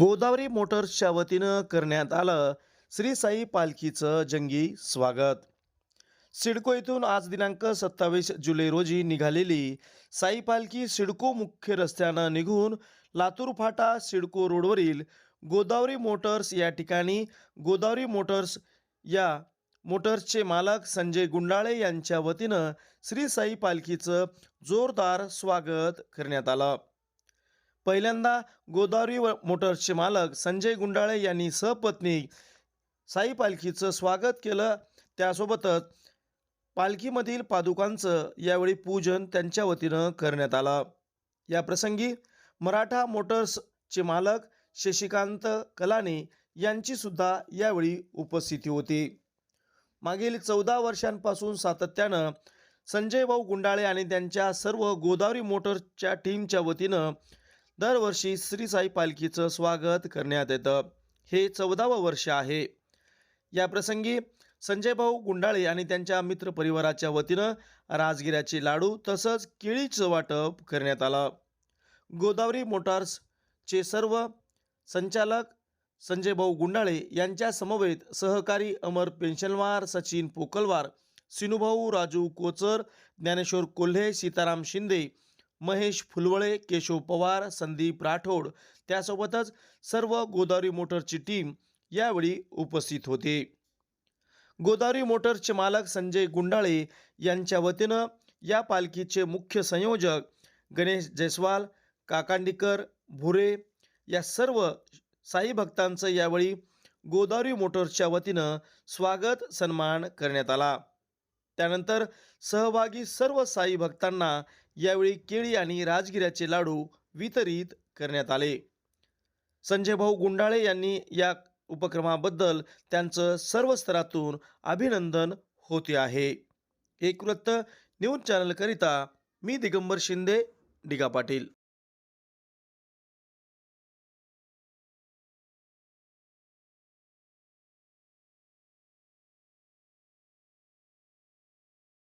गोदावरी मोटर्सच्या वतीनं करण्यात आलं. श्री साई पालखीचं जंगी स्वागत. सिडको येथून आज दिनांक सत्तावीस जुलै रोजी निघालेली साई पालखी सिडको मुख्य रस्त्यानं निघून लातूर फाटा सिडको रोडवरील गोदावरी मोटर्स या ठिकाणी गोदावरी मोटर्स या मोटर्सचे मालक संजय गुंडाळे यांच्या वतीनं श्री साई पालखीचं जोरदार स्वागत करण्यात आलं. पहिल्यांदा गोदावरी व- मोटर्सचे मालक संजय गुंडाळे यांनी सहपत्नी साई पालखीचं स्वागत केलं. त्यासोबतच पालखीमधील पादुकांचं यावेळी पूजन त्यांच्या वतीनं करण्यात आलं. या प्रसंगी मराठा मोटर्सचे मालक शशिकांत कलाने यांची सुद्धा यावेळी उपस्थिती होती. मागील चौदा वर्षांपासून सातत्यानं संजय भाऊ गुंडाळे आणि त्यांच्या सर्व गोदावरी मोटर्सच्या टीमच्या वतीनं दरवर्षी श्री साई पालखीचं स्वागत करण्यात येतं. हे चौदावं वर्ष आहे. या प्रसंगी संजय भाऊ गुंडाळे आणि त्यांच्या मित्रपरिवाराच्या वतीनं राजगिऱ्याचे लाडू तसंच केळीचं वाटप करण्यात आलं. गोदावरी मोटार्सचे सर्व संचालक संजय भाऊ गुंडाळे यांच्या समवेत सहकारी अमर पेन्शनवार सचिन पोकलवार सिनुभाऊ राजू कोचर ज्ञानेश्वर कोल्हे सीताराम शिंदे महेश फुलवळे केशव पवार संदीप राठोड त्यासोबतच सर्व गोदावरी मोटरची टीम यावेळी उपस्थित होते. गोदावरी मोटर्सचे मालक संजय गुंडाळे यांच्या वतीनं या पालखीचे मुख्य संयोजक गणेश जयस्वाल काकांडीकर भुरे या सर्व साई भक्तांचं यावेळी गोदावरी मोटर्सच्या वतीनं स्वागत सन्मान करण्यात आला. त्यानंतर सहभागी सर्व साई भक्तांना यावेळी केळी आणि राजगिऱ्याचे लाडू वितरित करण्यात आले. संजय भाऊ गुंडाळे यांनी या उपक्रमाबद्दल त्यांचं सर्व स्तरातून अभिनंदन होते आहे. एक वृत्त न्यूज चॅनलकरिता मी दिगंबर शिंदे डिगा पाटील.